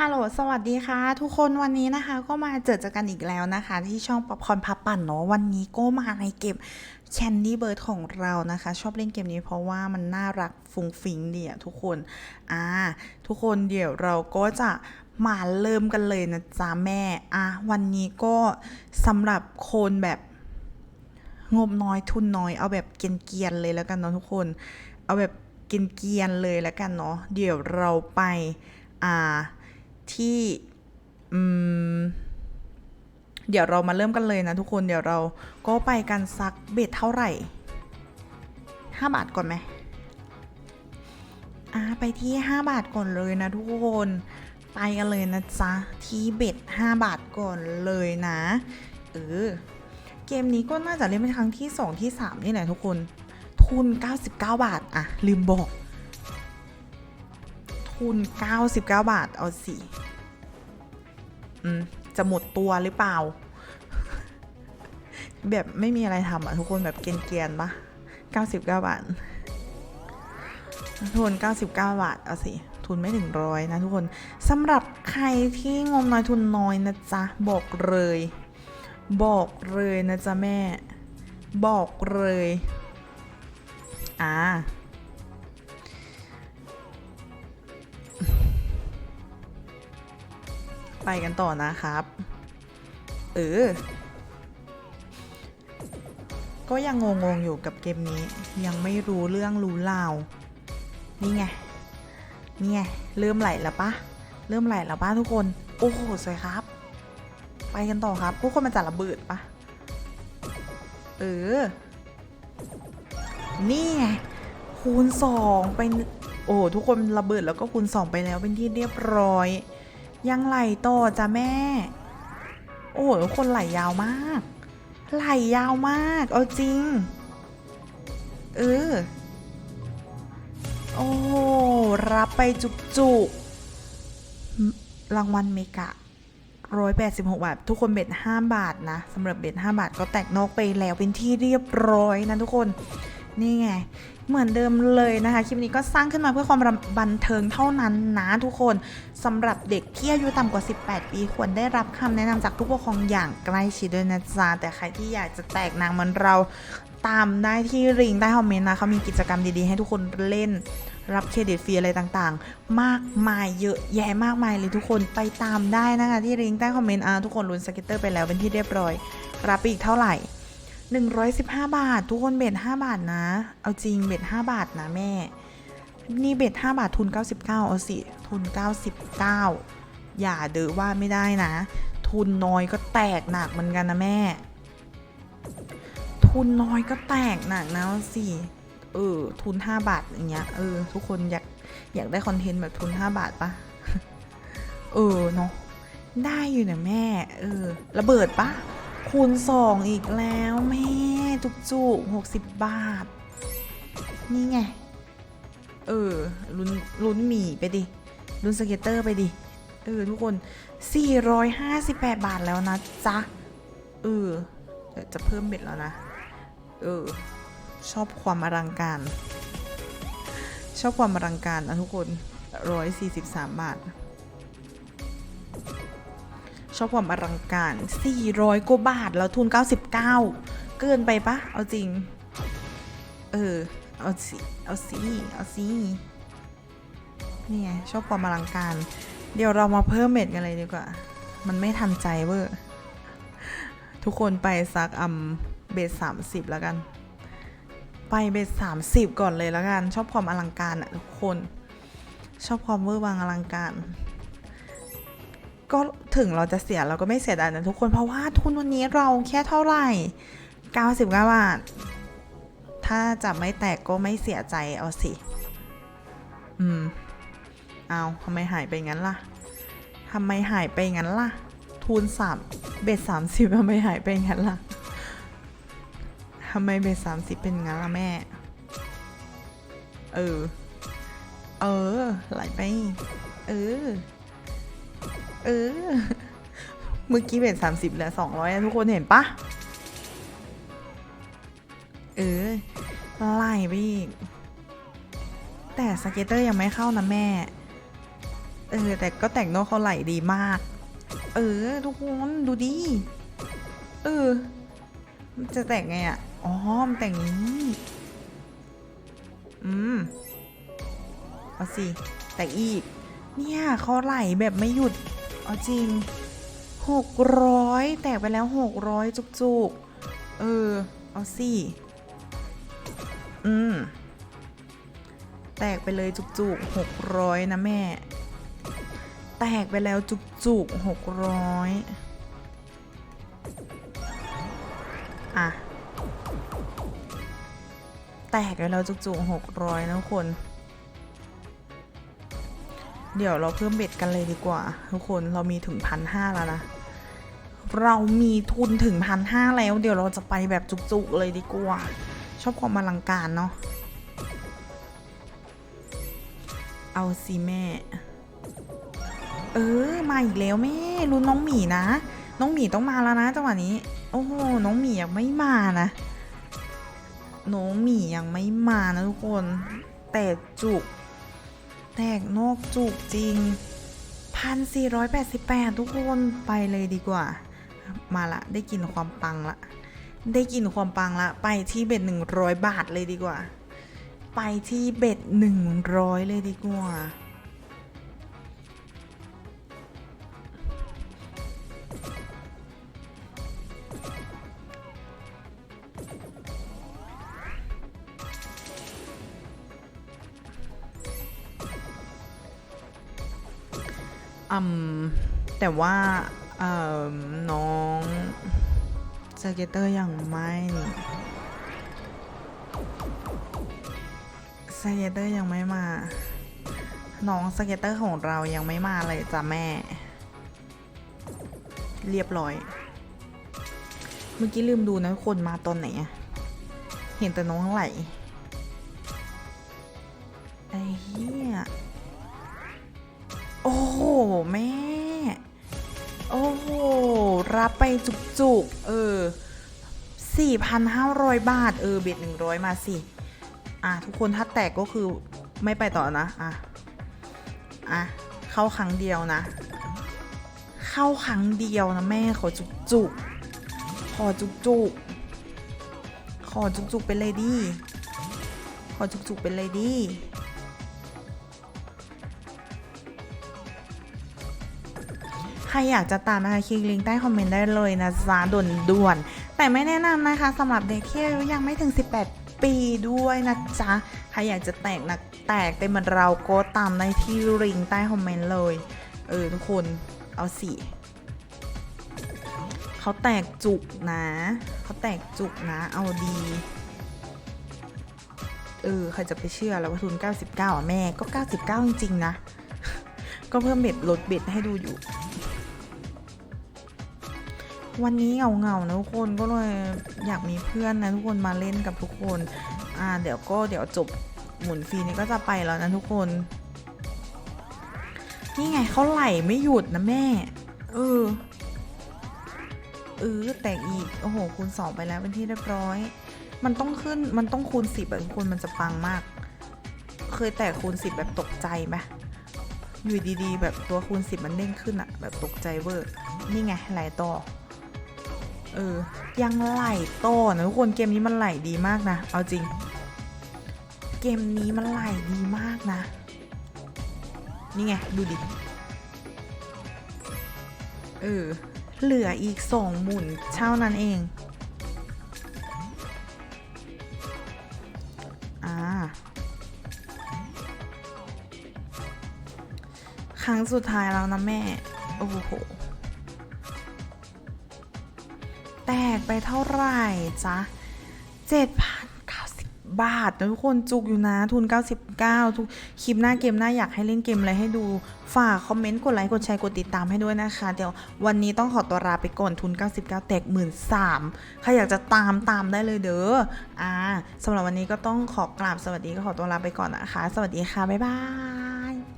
ฮัลโหล สวัสดีค่ะ ทุกคนวันนี้นะคะ ก็มาเจอเจอกันอีกแล้วนะคะ ที่ช่องป๊อปคอนพับปั่นเนาะวันนี้ก็มาในเกม Candy Bird ของเรานะคะ ชอบเล่นเกมนี้เพราะว่ามันน่ารักฟุ้งฟิ้งดีอะทุกคนอ่าทุกคนเดี๋ยวเราก็จะมาเริ่มกันเลยนะจ๊ะแม่อะวันนี้ก็สำหรับคนแบบงบน้อยทุนน้อย เอาแบบเกียนๆเลยแล้วกันเนาะทุกคน เอาแบบเกียนๆเลยแล้วกันเนาะเดี๋ยวเราไปอ่า ที่เดี๋ยวเรามาเริ่มกันเลยนะทุกคนเดี๋ยวเราก็ไปกันซักเบ็ดเท่าไหร่ 5 บาทก่อนไหมอ่าไปที่ 5 บาทก่อนเลยนะทุกคนไปกันเลยนะจ๊ะที่เบ็ด5 บาทก่อนเลยนะเออเกมนี้ก็น่าจะเล่นเป็นครั้งที่ 2 ที่ 3 นี่แหละทุกคน ทุน 99 บาทอะลืมบอก ทุน 99 บาท เอาสิ จะหมดตัวหรือเปล่า แบบไม่มีอะไรทำอะ ทุกคนแบบเกรียนๆปะ99 บาท ทุน 99 บาท เอาสิ ทุนไม่ถึงร้อยนะทุกคนสำหรับใครที่งมน้อยทุนน้อยนะจ๊ะ บอกเลย บอกเลยนะจ๊ะแม่ บอกเลย อ่า ไปกันต่อนะครับ เออ ก็ยังงงๆอยู่กับเกมนี้ ยังไม่รู้เรื่องรู้ราว นี่ไง นี่ไง เริ่มไหลแล้วปะ เริ่มไหลแล้วปะทุกคน โอ้โห สวยครับ ไปกันต่อครับ ทุกคนมันจะระเบิดปะเออ นี่ไง คูณสองไป โอ้โหทุกคนระเบิดแล้วก็คูณสองไปแล้วเป็นที่เรียบร้อย ยังไหลโตจ้ะแม่ โอ้โหคนไหลยาวมาก ไหลยาวมาก เอาจริง เออ โอ้รับไปจุกจุกๆรางวัลเมกะ186บาท ทุกคนเบ็ด5บาทนะสำหรับเบ็ด5บาทก็แตกนอกไปแล้วเป็นที่เรียบร้อยนะทุกคน นี่ไง เหมือนเดิมเลยนะคะ คลิปนี้ก็สร้างขึ้นมาเพื่อความบันเทิงเท่านั้นนะทุกคนสำหรับเด็กที่อายุต่ำกว่า 18 ปี ควรได้รับคำแนะนำจากผู้ปกครองอย่างใกล้ชิดด้วยนะจ๊ะแต่ใครที่อยากจะแตกนางเหมือนเราตามได้ที่ริงใต้คอมเมนต์นะเขามีกิจกรรมดีๆ ให้ทุกคนเล่นรับเครดิตฟรีอะไรต่างๆ มากมายเยอะแยะมากมายเลยทุกคนไปตามได้นะคะที่ลิงใต้คอมเมนต์อ่าทุกคนลุ้นสเก็ตเตอร์ไปแล้วเป็นที่เรียบร้อย รับไปอีกเท่าไหร่ 115 บาท ทุกคนเบ็ด5บาทนะ เอาจริงเบ็ด5บาทนะแม่ นี่เบ็ด5บาททุน 99 เอาสิ ทุน 99 อย่าเดือว่าไม่ได้นะ ทุนน้อยก็แตกหนักเหมือนกันนะแม่ ทุนน้อยก็แตกหนักนะสิเออทุน 5 บาทอย่างเงี้ยเออทุกคนอยากอยากได้คอนเทนต์แบบทุน 5 บาทปะเออเนาะได้อยู่นะแม่ เออ ระเบิดปะ คูณสองอีกแล้วแม่จุกจุกหกสิบบาท นี่ไง เออลุ้นลุ้นหมี่ไปดิลุ้นสเก็ตเตอร์ไปดิ เออ ทุกคน 458 บาทแล้วนะจ๊ะ เออจะเพิ่มเบ็ดแล้วนะ เออ ชอบความอลังการ ชอบความอลังการนะทุกคน 143 บาท ชอบความอลังการ 400กว่าบาท แล้วทุน 99 เกินไปปะ เอาจริง เออ เอาสิ เอาสิ เอาสิ นี่ไง ชอบความอลังการ เดี๋ยวเรามาเพิ่มเม็ดกันเลยดีกว่า มันไม่ทันใจเวอร์ ทุกคนไปสักอัมเบสสามสิบแล้วกัน ไปเบสสามสิบก่อนเลยแล้วกัน ชอบความอลังการอะทุกคน ชอบความเวอร์วังอลังการ ก็ถึงเราจะเสียเราก็ไม่เสียดายนะทุกคนเพราะว่าทุนวันนี้เราแค่เท่าไหร่ 99 บาท ถ้าจะไม่แตกก็ไม่เสียใจเอาสิ อืม เอาทำไมหายไปงั้นล่ะทำไมหายไปงั้นล่ะ ทุนสามเบ็ดสามสิบทำไมหายไปงั้นล่ะทำไมเบ็ดสามสิบเป็นงั้นล่ะแม่ เออ เออไหลไป เออ เออ เมื่อกี้เบ็ดสามสิบเหลือสองร้อยทุกคนเห็นปะเออไล่ไปอีกแต่สเก็ตเตอร์ยังไม่เข้านะแม่ เออ แต่ก็แต่งโนเขาไหลดีมาก เออ ทุกคนดูดิ เออ มันจะแต่งไงอะ อ๋อ มันแต่งอย่างนี้ อืม เอาสิ แต่งอีก เนี่ยเขาไหลแบบไม่หยุด เอาจริงหกร้อยแตกไปแล้วหกร้อยจุกๆ เออ เอาสิอืม แตกไปเลยจุกๆหกร้อยนะแม่ แตกไปแล้วจุกๆหกร้อยอะ แตกไปแล้วจุกๆหกร้อยนะคน เดี๋ยวเราเพิ่มเบ็ดกันเลยดีกว่า ทุกคนเรามีถึงพันห้าแล้วนะ เรามีทุนถึงพันห้าแล้ว เดี๋ยวเราจะไปแบบจุกๆเลยดีกว่า ชอบความอลังการเนาะเอาสิแม่ เออ มาอีกแล้วแม่รุนน้องหมีนะ น้องหมีต้องมาแล้วนะจังหวะนี้ โอ้โห น้องหมียังไม่มานะ น้องหมียังไม่มานะทุกคน แต่จุก แตกนอกจุกจริง 1,488 ทุกคนไปเลยดีกว่า มาละได้กินความปังละ ได้กินความปังละ ไปที่เบ็ด100 บาทเลยดีกว่า ไปที่เบ็ด100 เลยดีกว่า อืมแต่ว่าเอ่อน้องสเก็ตเตอร์ยังไม่สเก็ตเตอร์ยังไม่มา น้องสเก็ตเตอร์ของเรายังไม่มาเลยจ้ะแม่ เรียบร้อย เมื่อกี้ลืมดูนะคนมาตอนไหนอะเห็นแต่น้องไหลไอ้เหี้ย โอ้โห แม่ โอ้โห รับไปจุกๆ เออ 4,500 บาท เออ เบ็ด100 มาสิ อะ ทุกคนถ้าแตกก็คือไม่ไปต่อนะ อะ อะ เข้าครั้งเดียวนะ เข้าครั้งเดียวนะแม่ขอจุกๆ ขอจุกๆ ขอจุกๆ เป็นเลยดิ ขอจุกๆ เป็นเลยดิ ครอยากจะตามนะคะคลิกลิงก์ใต้คอมเมนต์ได้เลยนะจ๊ะด่วนด่วนๆแต่ไม่แนะนำนะคะสำหรับเด็กที่อายุยังไม่ถึง 18ปีด้วยนะจ๊ะ ใครอยากจะแตกนะแตกเป็นเหมือนเราก็ตามได้ที่ลิงก์ใต้คอมเมนต์เลย เออ ทุกคนเอาสิเขาแตกจุกนะ เขาแตกจุกนะ เอาดี เออ ใครจะไปเชื่อแล้วว่าทุน 99 อะ แม่ก็ 99 จริงๆนะ ก็เพิ่มเบ็ดลดเบ็ดให้ดูอยู่ วันนี้เหงาๆนะทุกคนก็เลยอยากมีเพื่อนนะทุกคนมาเล่นกับทุกคน อ่าเดี๋ยวก็เดี๋ยวจบหมุนฟรีนี้ก็จะไปแล้วนะทุกคน นี่ไงเขาไหลไม่หยุดนะแม่ เออเออแตกอีก โอ้โห คูณ2ไปแล้วเป็นที่เรียบร้อย มันต้องขึ้นมันต้องคูณ10แบบทุกคนมันจะปังมาก เคยแตกคูณ10แบบตกใจไหมอยู่ดีๆ แบบตัวคูณ10มันเด้งขึ้นอะแบบตกใจเวอร์ นี่ไงไหลต่อ เออ ยังไหลโตนะทุกคนเกมนี้มันไหลดีมากนะ เอาจริง เกมนี้มันไหลดีมากนะ นี่ไง ดูดิ เออ เหลืออีกสองหมุนเท่านั้นเอง อ่า ครั้งสุดท้ายแล้วนะแม่ โอ้โห แตกไปเท่าไหร่จ๊ะ7,090 บาทนะทุกคนจุกอยู่นะทุน 99 ทุกคลิปหน้าเกมหน้าอยากให้เล่นเกมอะไรให้ดู ฝากคอมเมนต์กดไลค์กดแชร์กดติดตามให้ด้วยนะคะ เดี๋ยววันนี้ต้องขอตัวลาไปก่อนทุน 99 แตก 1 3ื่นใครอยากจะตามตามได้เลยเด้ออ่าสำหรับวันนี้ก็ต้องขอกราบสวัสดีก็ขอตัวลาไปก่อนนะคะ สวัสดีค่ะ บ๊ายบาย